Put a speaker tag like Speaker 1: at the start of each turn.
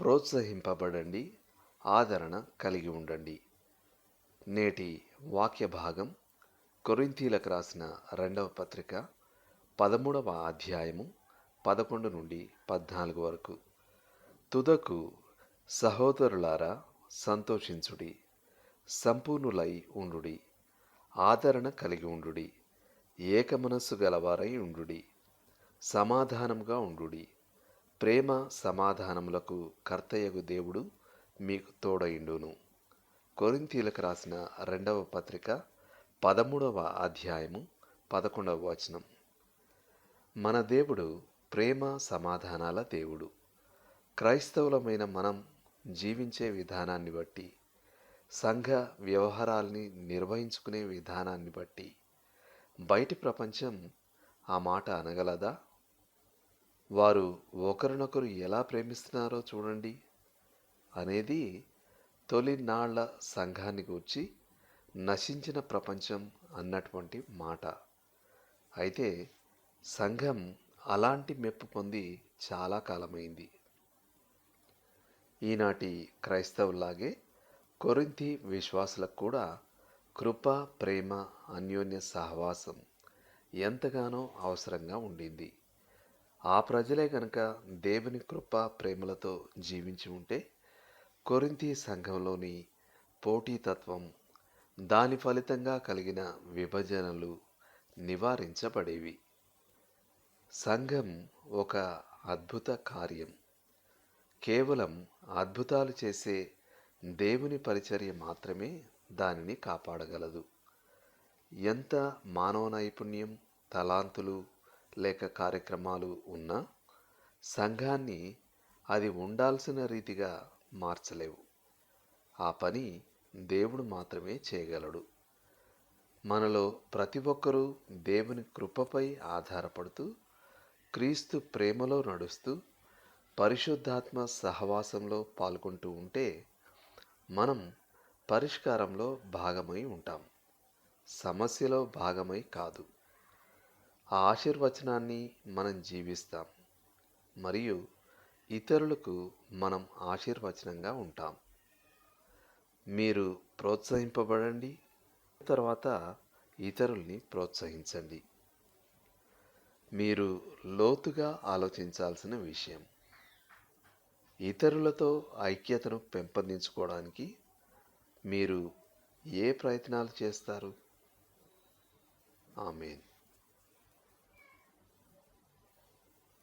Speaker 1: ప్రోత్సహింపబడండి ఆదరణ కలిగి ఉండండి. నేటి వాక్య భాగం కొరింతీలకు రాసిన రెండవ పత్రిక పదమూడవ అధ్యాయము పదకొండు నుండి పద్నాలుగు వరకు. తుదకు సహోదరులారా సంతోషించుడి సంపూర్ణులై ఉండుడి ఆదరణ కలిగి ఉండుడి ఏకమనస్సు గలవారై ఉండుడి సమాధానంగా ఉండుడి. ప్రేమ సమాధానములకు కర్తయ్యగు దేవుడు మీకు తోడయిండును. కొరింతీలకు రాసిన రెండవ పత్రిక పదమూడవ అధ్యాయము పదకొండవ వచనం. మన దేవుడు ప్రేమ సమాధానాల దేవుడు. క్రైస్తవులమైన మనం జీవించే విధానాన్ని బట్టి సంఘ వ్యవహారాల్ని నిర్వహించుకునే విధానాన్ని బట్టి బయటి ప్రపంచం ఆ మాట అనగలదా? వారు ఒకరినొకరు ఎలా ప్రేమిస్తున్నారో చూడండి. అనేది తొలినాళ్ళ సంఘాన్ని గూర్చి నశించిన ప్రపంచం అన్నటువంటి మాట. అయితే సంఘం అలాంటి మెప్పు పొంది చాలా కాలమైంది. ఈనాటి క్రైస్తవులాగే కొరింతి విశ్వాసులకు కూడా కృప ప్రేమ అన్యోన్య సహవాసం ఎంతగానో అవసరంగా ఉండింది. ఆ ప్రజలే గనక దేవుని కృప ప్రేమలతో జీవించి ఉంటే కొరింతీ సంఘంలోని పోటీతత్వం దాని ఫలితంగా కలిగిన విభజనలు నివారించబడేవి. సంఘం ఒక అద్భుత కార్యం. కేవలం అద్భుతాలు చేసే దేవుని పరిచర్య మాత్రమే దానిని కాపాడగలదు. ఎంత మానవ నైపుణ్యం తలాంతులు లేక కార్యక్రమాలు ఉన్నా సంఘాన్ని అది ఉండాల్సిన రీతిగా మార్చలేవు. ఆ పని దేవుడు మాత్రమే చేయగలడు. మనలో ప్రతి ఒక్కరూ దేవుని కృపపై ఆధారపడుతూ క్రీస్తు ప్రేమలో నడుస్తూ పరిశుద్ధాత్మ సహవాసంలో పాల్గొంటూ ఉంటే మనం పరిష్కారంలో భాగమై ఉంటాం. సమస్యలో భాగమై కాదు. ఆ ఆశీర్వచనాన్ని మనం జీవిస్తాం. మరియు ఇతరులకు మనం ఆశీర్వచనంగా ఉంటాం. మీరు ప్రోత్సహింపబడండి తర్వాత ఇతరుల్ని ప్రోత్సహించండి. మీరు లోతుగా ఆలోచించాల్సిన విషయం. ఇతరులతో ఐక్యతను పెంపొందించుకోవడానికి మీరు ఏ ప్రయత్నాలు చేస్తారు? ఆమెన్.